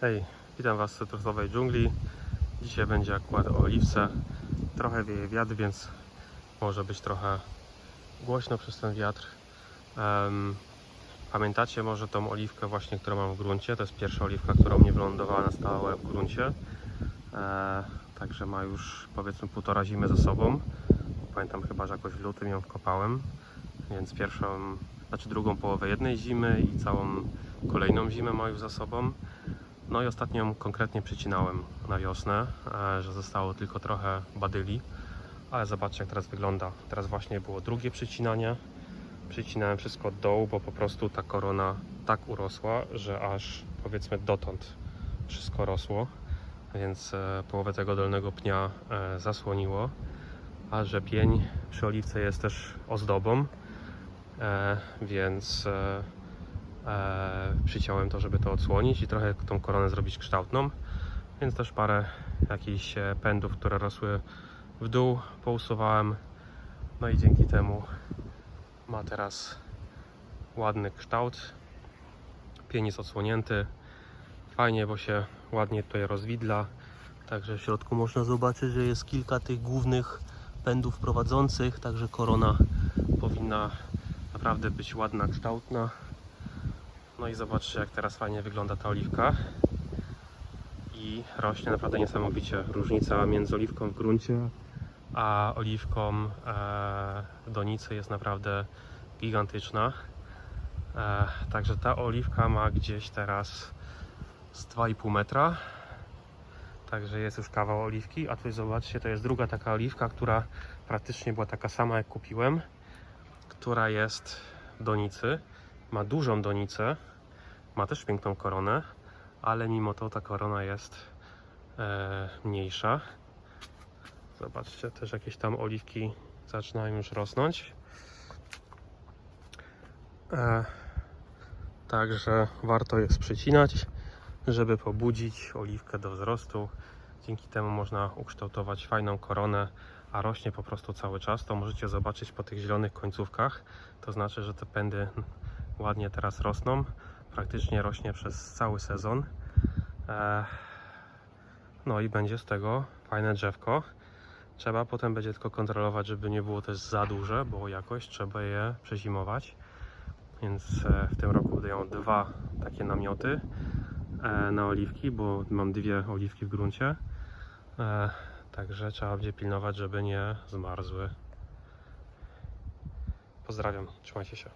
Hej, witam Was w cytrusowej dżungli. Dzisiaj będzie akurat o oliwce. Trochę wieje wiatr, więc może być trochę głośno przez ten wiatr. Em, pamiętacie może tą oliwkę właśnie, którą mam w gruncie? To jest pierwsza oliwka, która mnie wylądowała na stałe w gruncie. E, także ma już powiedzmy półtora zimy za sobą. Pamiętam chyba, że jakoś w lutym ją wkopałem. Więc pierwszą, znaczy drugą połowę jednej zimy i całą kolejną zimę ma już za sobą. No i ostatnią konkretnie przycinałem na wiosnę, e, że zostało tylko trochę badyli, ale zobaczcie jak teraz wygląda. Teraz właśnie było drugie przycinanie. Przycinałem wszystko od dołu, bo po prostu ta korona tak urosła, że aż powiedzmy dotąd wszystko rosło, więc e, połowę tego dolnego pnia e, zasłoniło, a że pień przy oliwce jest też ozdobą, więc przyciąłem to, żeby to odsłonić i trochę tą koronę zrobić kształtną. Więc też parę jakichś e, pędów, które rosły w dół, pousuwałem. No i dzięki temu ma teraz ładny kształt. Pień jest odsłonięty. Fajnie, bo się ładnie tutaj rozwidla. Także w środku można zobaczyć, że jest kilka tych głównych pędów prowadzących, także korona powinna naprawdę być ładna, kształtna. No i zobaczcie, jak teraz fajnie wygląda ta oliwka. I rośnie naprawdę niesamowicie. Różnica między oliwką w gruncie a oliwką e, w donicy jest naprawdę gigantyczna. E, także ta oliwka ma gdzieś teraz z 2,5 metra. Także jest już kawał oliwki. A tutaj zobaczcie, to jest druga taka oliwka, która praktycznie była taka sama jak kupiłem, która jest w donicy. Ma dużą donicę, ma też piękną koronę, ale mimo to ta korona jest e, mniejsza. Zobaczcie, też jakieś tam oliwki zaczynają już rosnąć. E, także warto jest przycinać, żeby pobudzić oliwkę do wzrostu. Dzięki temu można ukształtować fajną koronę, a rośnie po prostu cały czas. To możecie zobaczyć po tych zielonych końcówkach. To znaczy, że te pędy ładnie teraz rosną. Praktycznie rośnie przez cały sezon. E, no i będzie z tego fajne drzewko. Trzeba potem będzie tylko kontrolować, żeby nie było też za duże, bo jakoś trzeba je przezimować. Więc e, w tym roku dają dwa takie namioty e, na oliwki, bo mam dwie oliwki w gruncie. Także trzeba będzie pilnować, żeby nie zmarzły. Pozdrawiam, trzymajcie się.